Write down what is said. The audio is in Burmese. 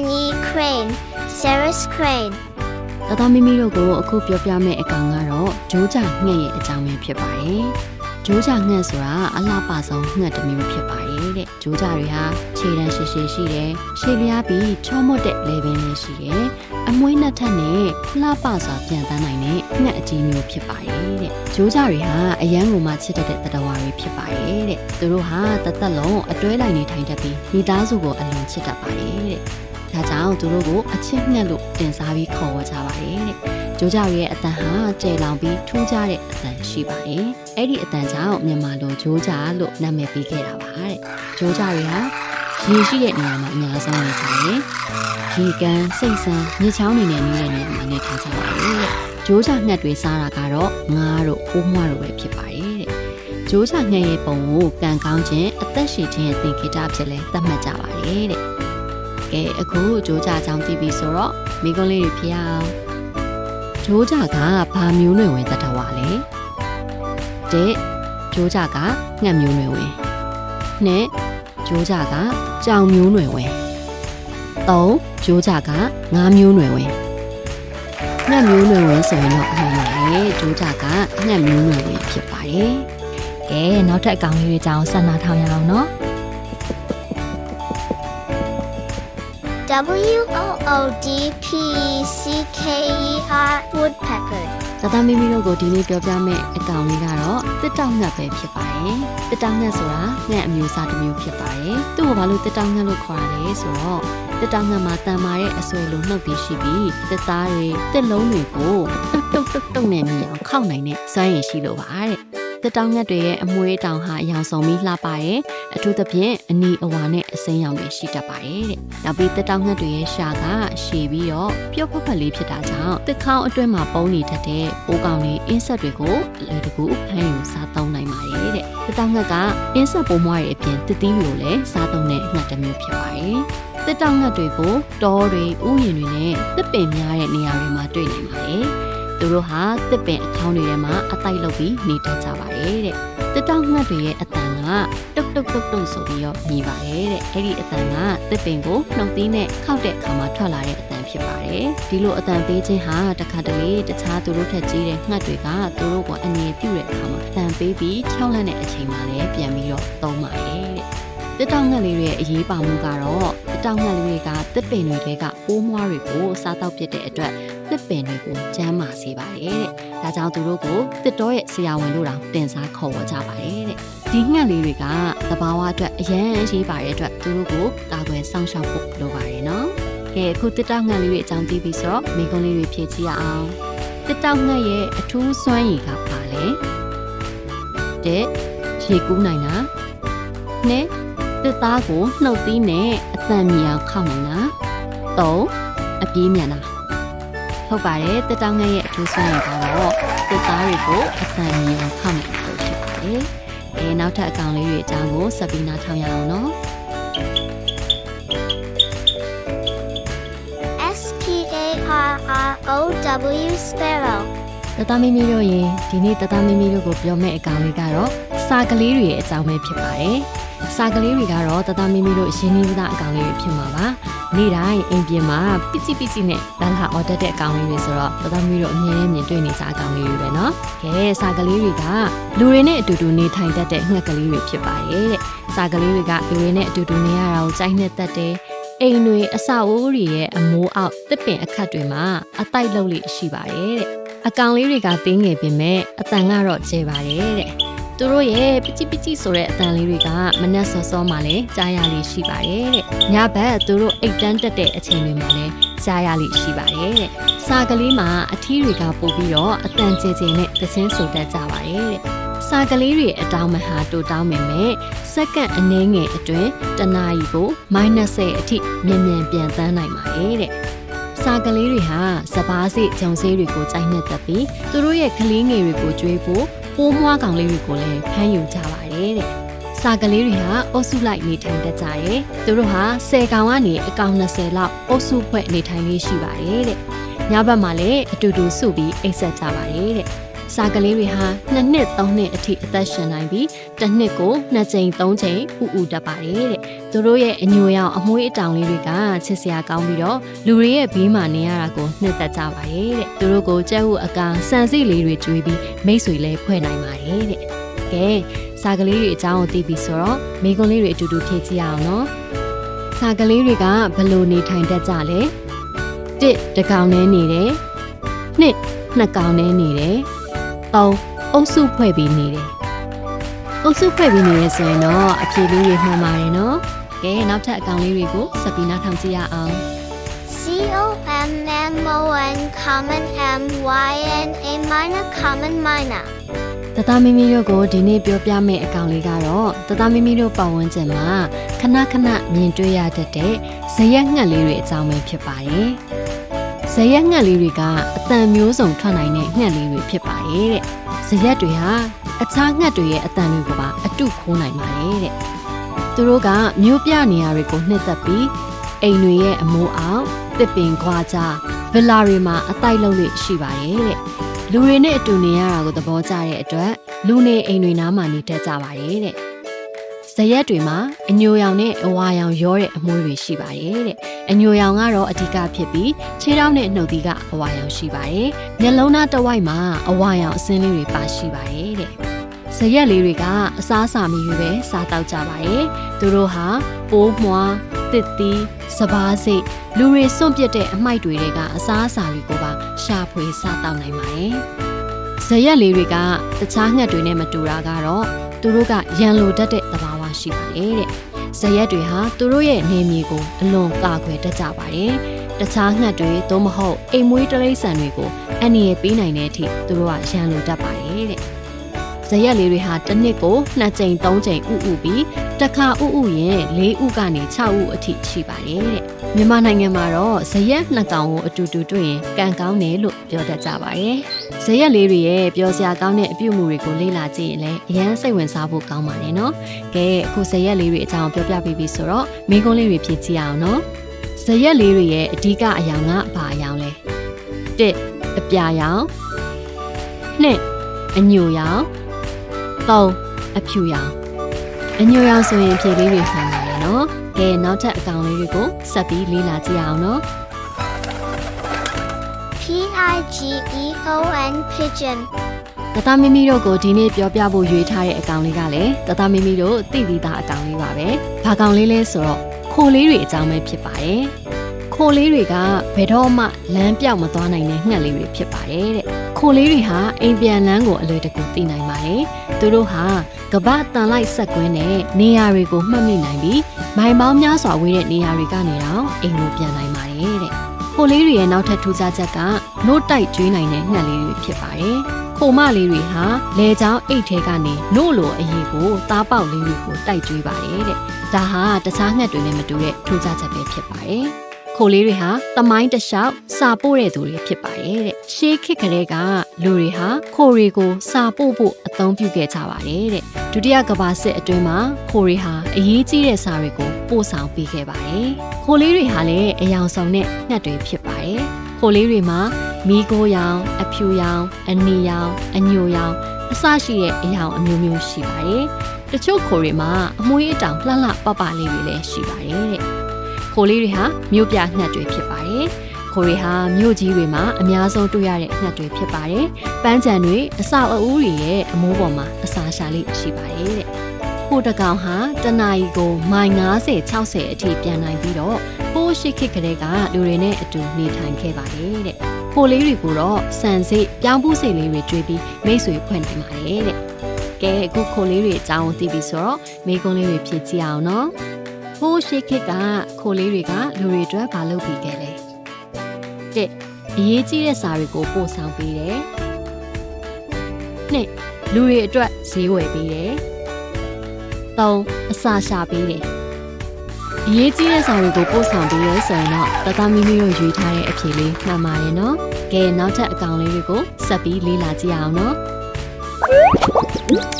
A N E Crane Sarah's Crane တသားမိမိတို့ကိုအခုပြောပြမယ့်အကောင်ကတော့ဂျိုးကြငှက်ရဲ့အကြောင်းပဲဖြစ်ပါတယ်။ဂျိုးကြငှက်ဆိုတာအလှပဆုံးငှက်တစ်မျိုးဖြစ်ပါတယ်တဲ့။ဂျိုးကြတွေဟာခြေတန်းရှိရှိရှိတယ်။ရှေ့လျားပြီးချောမော့တဲ့လေပင်လေးရှိတယ်။အမွှေးနှစ်ထပ်နဲ့လှပစွာပြန်တန်းနိုင်တဲ့ငှက်အကြီးမျိုးဖြစ်ပါတယ်တဲ့။ဂျိုးကြတွေဟာအရန်ကိုမှချစ်တတ်တဲ့တတဝါတွေဖြစ်ပါတယ်တဲ့။သူတို့ဟာတသက်လုံးအတွဲလိုက်နေထိုင်တတ်ပြီးမိသားစုကိုအလွန်ချစ်တတ်ပါတယ်တဲ့။ ဒါကြောင့်သူတို့ကိုအချစ်ငှက်လို့တင်စားပြီးခေါ်ဝေါ်ကြပါတယ်တဲ့။ကြိုးကြောက်ရဲ့အတန်ဟာကျယ်လောင်ပြီးထူးခြားတဲ့အတန်ရှိပါတယ်။အဲ့ဒီအတန်ကြောင့်မြန်မာလိုကြိုးကြလို့နာမည်ပေးခဲ့တာပါတဲ့။ကြိုးကြတွေဟာရေရှိတဲ့နေရာမှာအများဆုံးနေကြတယ်။ရေကန်စိတ်ဆန်းမြစ်ချောင်းတွေနဲ့နေတဲ့နေရာမှာနေထိုင်ကြပါတယ်တဲ့။ကြိုးကြငှက်တွေစားတာကတော့ငါးတို့အိုးမွားတို့ပဲဖြစ်ပါတယ်တဲ့။ကြိုးချငှက်ရဲ့ပုံကိုကံကောင်းခြင်းအသက်ရှည်ခြင်းရဲ့သင်္ကေတဖြစ်လဲသတ်မှတ်ကြပါတယ်တဲ့။ ကဲအခုကြိုးကြအကြောင်းသိပြီဆိုတော့မိကုန်းလေးတွေဖျောင်းကြိုးကြကဘာမျိုးနွယ်ဝင်တတ်တော်ပါလဲတဲ့ကြိုးကြကငှက်မျိုးနွယ်ဝင်နဲ့ကြိုးကြကကြောင်မျိုးနွယ်ဝင်သုံးကြိုးကြကငါးမျိုးနွယ်ဝင်ငှက်မျိုးနွယ်ဝင်ဆိုရင်တော့အမှန်ပါလေကြိုးကြကငှက်မျိုးနွယ်ဝင်ဖြစ်ပါတယ်ကဲနောက်ထပ်အကောင်လေးတွေကြောင်းဆက်နာထောင်ရအောင်နော် W O O D P E C K E R Woodpecker သာသာမိမိတို့ကိုဒီနေ့ပြောပြမယ့်အကောင်လေးကတော့တစ်တောက်ငှက်ပဲဖြစ်ပါတယ်။တစ်တောက်ငှက်ဆိုတာငှက်အမျိုးအစားတစ်မျိုးဖြစ်ပါတယ်။သူ့ကိုဘာလို့တစ်တောက်ငှက်လို့ခေါ်ရလဲဆိုတော့တစ်တောက်ငှက်မှာတန်မာတဲ့အဆွဲလိုနှုတ်ပြီးရှိပြီးတစ်သားတွေတစ်လုံးတွေကိုတုတ်တုတ်တုတ်တုတ်နဲ့မြည်အောင်ခောက်နိုင်တဲ့စွမ်းရည်ရှိလို့ပါတဲ့။ တစ်တောက်ငှက်တွေရဲ့အမွှေးတောင်ဟာအယောင်ဆောင်ပြီးလှပရဲ့အထူးသဖြင့်အနီအဝါနဲ့အစိမ်းရောင်တွေရှိတတ်ပါတယ်တဲ့။နောက်ပြီးတစ်တောက်ငှက်တွေရဲ့ရှာကရှည်ပြီးတော့ပြုတ်ဖက်ဖက်လေးဖြစ်တာကြောင့်တစ်ခေါင်းအတွင်းမှာပုံနေတတ်တဲ့ပိုးကောင်တွေအင်းဆက်တွေကိုအလေတကူဖမ်းယူစားသုံးနိုင်ပါတယ်တဲ့။တစ်တောက်ငှက်ကအင်းဆက်ပိုးမွားရဲ့အပြင်တစ်သီးတွေကိုလည်းစားသုံးတဲ့ငှက်တစ်မျိုးဖြစ်ပါတယ်။တစ်တောက်ငှက်တွေကိုတောတွေဥယျာဉ်တွေနဲ့သစ်ပင်များတဲ့နေရာတွေမှာတွေ့နိုင်ပါတယ်။ သူတို့ဟာသစ်ပင်အခေါင်းတွေထဲမှာအတိုက်လုပ်ပြီးနေတတ်ကြပါတယ်တဲ့။တစ်တောက်ငှက်တွေရဲ့အတန်ကတုတ်တုတ်တုတ်တုတ်ဆိုပြီးတော့မြည်ပါတယ်တဲ့။အဲ့ဒီအတန်ကသစ်ပင်ကိုနှုတ်သီးနဲ့ခောက်တဲ့အခါမှာထွက်လာတဲ့အတန်ဖြစ်ပါတယ်။ဒီလိုအတန်ပေးခြင်းဟာတစ်ခါတလေတခြားသူတို့ထက်ကြီးတဲ့ငှက်တွေကသူတို့ကိုအနေပြုတဲ့အခါမှာအတန်ပေးပြီးခြောက်လန့်တဲ့အချိန်မှာလည်းပြန်ပြီးတော့သုံးပါတယ်တဲ့။တစ်တောက်ငှက်လေးတွေရဲ့အရေးပါမှုကတော့တစ်တောက်ငှက်လေးတွေကတစ်ပင်တွေကပိုးမွားတွေကိုစားတော့ပြစ်တဲ့အတွက် သစ်ပင်တွေကိုကျမ်းမာစေပါတယ်တဲ့။ဒါကြောင့်သူတို့ကိုတစ်တော်ရဲ့ဆရာဝန်လို့တောင်တင်စားခေါ်ဝေါ်ကြပါတယ်တဲ့။ဒီငှက်လေးတွေကသဘာဝအတွက်အရန်အရေးပါတဲ့အတွက်သူတို့ကိုကာကွယ်စောင့်ရှောက်ဖို့လိုပါတယ်နော်။ကဲအခုတစ်တောက်ငှက်လေးတွေအကြောင်းသိပြီဆိုတော့မိကုန်းလေးတွေဖြည့်ကြည့်ရအောင်။တစ်တောက်ငှက်ရဲ့အထူးစွမ်းရည်ကပါလဲ။တဲ့ရေကူးနိုင်တာ။နဲ့တစ်သားကိုနှုတ်သီးနဲ့အသံမြေအောင်ခောက်နိုင်တာ။သုံးအပြေးမြန်တာ။ ဟုတ်ပါတယ်တက်တောင်းငယ်ရဲ့အထူးစွမ်းရည်ကတော့တက်သားတွေကိုအသံမြင်အောင်ဖောက်နိုင်လို့ဖြစ်ပါတယ်။အဲနောက်ထပ်အကောင်လေးတွေအကြောင်းကိုဆက်ပြီးနားထောင်ရအောင်နော် S P A R R O W Sparrow ။တသားမီမီတို့ရေဒီနေ့တသားမီမီတို့ကိုပြောမယ့်အကောင်လေးကတော့စာကလေးတွေရဲ့အကြောင်းပဲဖြစ်ပါတယ်။စာကလေးတွေကတော့တသားမီမီတို့ရင်းနှီးမှုသားအကောင်လေးတွေဖြစ်မှာပါ။ နေ့တိုင်းအိမ်ပြင်မှာပစ်ချစ်ပစ်ချစ်နဲ့လမ်းလာအော်တက်တဲ့အကောင်လေးတွေဆိုတော့တသားမီတို့အမြဲတမ်းမြင်တွေ့နေကြအကောင်လေးတွေပဲနော်။ကဲစာကလေးတွေကလူတွေနဲ့အတူတူနေထိုင်တတ်တဲ့ငှက်ကလေးတွေဖြစ်ပါတယ်တဲ့။စာကလေးတွေကလူတွေနဲ့အတူတူနေရတာကိုကြိုက်နေတတ်တယ်။အိမ်တွေအဆောက်အဦတွေရဲ့အမိုးအောက်တစ်ပင်အခတ်တွေမှာအတိုက်လုပ်လေးရှိပါတယ်တဲ့အကောင်လေးတွေကတင်းငယ်ပင်မဲ့အတန်ကတော့ကျဲပါတယ်တဲ့ သူတို့ရဲ့ပချီပချီဆိုတဲ့အတန်လေးတွေကမနက်စောစောမှလည်းကြားရလေးရှိပါတယ်တဲ့ညဘက်သူတို့အိတ်တန်းတက်တဲ့အချိန်တွေမှာလည်းကြားရလေးရှိပါတယ်တဲ့စာကလေးမှာအထီးတွေကပို့ပြီးတော့အတန်ကျဲကျဲနဲ့သချင်းဆိုတတ်ကြပါတယ်တဲ့စာကလေးတွေအတောင်းမဟာတိုတောင်းမယ်မဲ့စက္ကန့်အနည်းငယ်အတွင်းတနာရီကို -30 အထိမြန်မြန်ပြန်တန်းနိုင်ပါတယ်တဲ့စာကလေးတွေဟာစပားစိဂျုံဆေးတွေကိုကြိုက်နှက်တတ်ပြီးသူတို့ရဲ့ကလေးငယ်တွေကိုကျွေးဖို့ ပိုးမွားကောင်လေးတွေကိုလည်းဖမ်းယူကြပါတယ်တဲ့။စာကလေးတွေဟာအုပ်စုလိုက်နေထိုင်တတ်ကြတယ်။သူတို့ဟာ10ကောင်ကနေအကောင်20လောက်အုပ်စုဖွဲ့နေထိုင်လေးရှိပါတယ်တဲ့။ညဘက်မှာလည်းအတူတူစုပြီးအိပ်ဆက်ကြပါတယ်တဲ့။ စာကလေးတွေဟာနှစ်နှစ်သုံးနှစ်အထိအသက်ရှင်နိုင်ပြီးတစ်နှစ်ကိုနှစ်ကြိမ်သုံးကြိမ်ဥဥတတ်ပါတယ်တဲ့သူတို့ရဲ့အညိုရောင်အမွှေးအတောင်လေးတွေကချစ်စရာကောင်းပြီးတော့လူတွေရဲ့ဘေးမှာနေရတာကိုနှစ်သက်ကြပါတယ်တဲ့သူတို့ကိုကြက်ဥအကောင်စံစီလေးတွေကျွေးပြီးမိတ်ဆွေလဲဖွဲ့နိုင်ပါတယ်တဲ့ကဲစာကလေးတွေအကြောင်းကိုသိပြီဆိုတော့မိကွန်းလေးတွေအတူတူဖြည့်ကြည့်ရအောင်နော်စာကလေးတွေကဘယ်လိုနေထိုင်တတ်ကြလဲတစ်တကောင်နဲ့နေတယ်နှစ်နှစ်ကောင်နဲ့နေတယ် ၃အုပ်စုဖွဲ့ပြီးနေတယ်။အုပ်စုဖွဲ့ပြီးနေရဆိုရင်တော့အဖြေလေးတွေမှန်ပါတယ်နော်။ကဲနောက်ထပ်အကောင်လေးတွေကိုဆက်ပြီးနားထောင်ကြည့်ရအောင် C O M M O N common M Y N A minor common minor. ။တသားမိမိတို့ကိုဒီနေ့ပြောပြမယ့်အကောင်လေးကတော့တသားမိမိတို့ပတ်ဝန်းကျင်မှာခဏခဏမြင်တွေ့ရတတ်တဲ့ဇရက်ငှက်လေးတွေအကြောင်းပဲဖြစ်ပါတယ်။ ဇရက်ငှက်လေးတွေကအတန်မျိုးစုံထွက်နိုင်တဲ့ငှက်လေးတွေဖြစ်ပါတယ်တဲ့။ဇရက်တွေဟာအခြားငှက်တွေရဲ့အတန်တွေကိုပါအတုခိုးနိုင်ပါတယ်တဲ့။သူတို့ကမျိုးပြနေရာတွေကိုနှစ်သက်ပြီးအိမ်တွေရဲ့အမိုးအောင်တစ်ပင်ခွာကြဗလာတွေမှာအတိုက်လုံးတွေရှိပါတယ်တဲ့။လူတွေနဲ့အတူနေရတာကိုသဘောကျတဲ့အတွက်လူနေအိမ်တွေနားမှာနေတတ်ကြပါတယ်တဲ့။ဇ ရက်တွေမှာအညိုရောင်နဲ့အဝါရောင်ရောတဲ့အမွှေးတွေရှိပါတယ်တဲ့။အညိုရောင်ကတော့အဓိကဖြစ်ပြီးခြေထောက်နဲ့နှုတ်သီးကအဝါရောင်ရှိပါတယ်။မျက်လုံးသားတစ်ဝိုက်မှာအဝါရောင်အစင်းလေးတွေပါရှိပါတယ်တဲ့။ဇရက်လေးတွေကအစားအစာမီတွေပဲစားတောက်ကြပါတယ်။သူတို့ဟာပိုးမွားတစ်သီးစပားစိတ်လူတွေစွန့်ပစ်တဲ့အမိုက်တွေတွေကအစားအစာတွေကိုပါရှာဖွေစားတောက်နိုင်ပါတယ်။ဇရက်လေးတွေကတခြားငှက်တွေနဲ့မတူတာကတော့သူတို့ကရန်လိုတတ်တဲ့သဘာ ဝရှိပါတယ်တဲ့။ဇရက်တွေဟာသူတို့ရဲ့နေမြေကိုအလွန်ကာကွယ်တတ်ကြပါတယ်။တခြားငှက်တွေသို့မဟုတ်အိမ်မွေးတရိษံတွေကိုအန္တရာယ်ပေးနိုင်တဲ့အထိသူတို့ကရန်လိုတတ်ပါတယ်တဲ့။ ဇရက်လေးတွေဟာတစ်နှစ်ကို2ကြိမ်3ကြိမ်ဥဥပြီးတစ်ခါဥဥရင်4ဥကနေ6ဥအထိရှိပါတယ်တဲ့။မြန်မာနိုင်ငံမှာတော့ဇရက်နှစ်ကောင်ကိုအတူတူတွေ့ရင်ကံကောင်းတယ်လို့ပြောတတ်ကြပါတယ်။ဇရက်လေးတွေရဲ့ပြောစရာကောင်းတဲ့အပြုအမူတွေကိုလေ့လာကြည့်ရင်လည်းအရန်စိတ်ဝင်စားဖို့ကောင်းပါတယ်နော်။ကဲအခုဇရက်လေးတွေအကြောင်းပြောပြပေးပြီဆိုတော့မိကုန်းလေးတွေဖြည့်ကြည့်အောင်နော်။ဇရက်လေးတွေရဲ့အဓိကအယောင်ကဘာအယောင်လဲ။တစ်အပြာရောင်နှစ်အညိုရောင် သုံးအဖြူရောင်အညိုရောင်ဆိုရင်ဖြည့်လေးတွေဆန်ပါတယ်နော်။ကဲနောက်ထပ်အကောင်လေးတွေကိုဆက်ပြီးလေ့လာကြည့်အောင်နော် P I G E O N pigeon. တသားမီမီတို့ကိုဒီနေ့ပြောပြဖို့ရွေးထားတဲ့အကောင်လေးကလည်းတသားမီမီတို့သိပြီးသားအကောင်လေးပါပဲ။ဘာကောင်လေးလဲဆိုတော့ခိုလေးတွေအကြောင်းပဲဖြစ်ပါတယ်။ခိုလေးတွေကဘယ်တော့မှလမ်းပြောက်မသွားနိုင်တဲ့ငှက်လေးတွေဖြစ်ပါတယ်တဲ့။ ခိုလေးတွေဟာအိမ်ပြန်လန်းကိုအလွယ်တကူသိနိုင်ပါတယ်။သူတို့ဟာကပ္ပတန်လိုက်ဆက်ကွင်းနဲ့နေရာတွေကိုမှတ်မိနိုင်ပြီးမိုင်ပေါင်းများစွာဝေးတဲ့နေရာတွေကနေတော့အိမ်ကိုပြန်နိုင်ပါတယ်တဲ့။ခိုလေးတွေရဲ့နောက်ထပ်ထူးခြားချက်ကနို့တိုက်ကျွေးနိုင်တဲ့ငှက်လေးတွေဖြစ်ပါတယ်။ခိုမလေးတွေဟာလေချောင်းအိတ်ထဲကနေနို့လိုအရေးကိုသားပေါက်လေးတွေကိုတိုက်ကျွေးပါတယ်တဲ့။ဒါဟာတခြားငှက်တွေနဲ့မတူတဲ့ထူးခြားချက်ပဲဖြစ်ပါတယ်။ ခိုလေးတွေဟာတမိုင်းတစ်လျှောက်စာပို့တဲ့သူတွေဖြစ်ပါတယ်တဲ့။ရှေးခေတ်ကလေးကလူတွေဟာခိုတွေကိုစာပို့ဖို့အသုံးပြုခဲ့ကြပါတယ်တဲ့။ဒုတိယကမ္ဘာစစ်အတွင်းမှာခိုတွေဟာအရေးကြီးတဲ့စာတွေကိုပို့ဆောင်ပေးခဲ့ပါတယ်။ခိုလေးတွေဟာလည်းအယောင်ဆောင်တဲ့ငှက်တွေဖြစ်ပါတယ်။ခိုလေးတွေမှာမီးကိုရောင် အဖြူရောင်အနီရောင်အညိုရောင်အစရှိတဲ့အရောင်အမျိုးမျိုးရှိပါတယ်။တချို့ခိုတွေမှာအမွှေးအတောင်လှလှပပလေးတွေလည်းရှိပါတယ်တဲ့။ ခိုလေးတွေဟာမြို့ပြငှက်တွေဖြစ်ပါတယ်။ခိုတွေဟာမြို့ကြီးတွေမှာအများဆုံးတွေ့ရတဲ့ငှက်တွေဖြစ်ပါတယ်။ပန်းချံတွေအဆောက်အဦတွေရဲ့အမိုးပေါ်မှာအစာရှာလေးရှိပါတယ်တဲ့။ခိုတကောင်ဟာတနာရီကိုမိုင်90 60အထိပြန်နိုင်ပြီးတော့ပိုးရှိခစ်ကလေးကလူတွေနဲ့အတူနေထိုင်ခဲ့ပါတယ်တဲ့။ခိုလေးတွေကိုတော့စံစိတ်ပြောင်းပူးစိတ်လေးတွေကျွေးပြီးမိတ်ဆွေဖွင့်နိုင်ပါတယ်တဲ့။ကဲအခုခိုလေးတွေအကြောင်းကိုသိပြီဆိုတော့မိကုန်းလေးတွေဖြည့်ကြည့်အောင်နော်။ ဟိုးရှိခစ်ကခိုလေးတွေကလူတွေအတွက်မလုပ်ပြီးခဲ့လဲ။တဲ့အရေးကြီးတဲ့စာတွေကိုပို့ဆောင်ပေးတယ်။နှစ်လူတွေအတွက်ဈေးဝယ်ပေးတယ်။သုံးအစာရှာပေးတယ်။အရေးကြီးတဲ့စာတွေကိုပို့ဆောင်ပေးရဲဆိုရင်တော့တသားမိမိတို့ယူထားတဲ့အဖြေလေးမှန်ပါတယ်နော်။ကဲနောက်ထပ်အကောင်လေးတွေကိုဆက်ပြီးလေ့လာကြည့်အောင်နော်။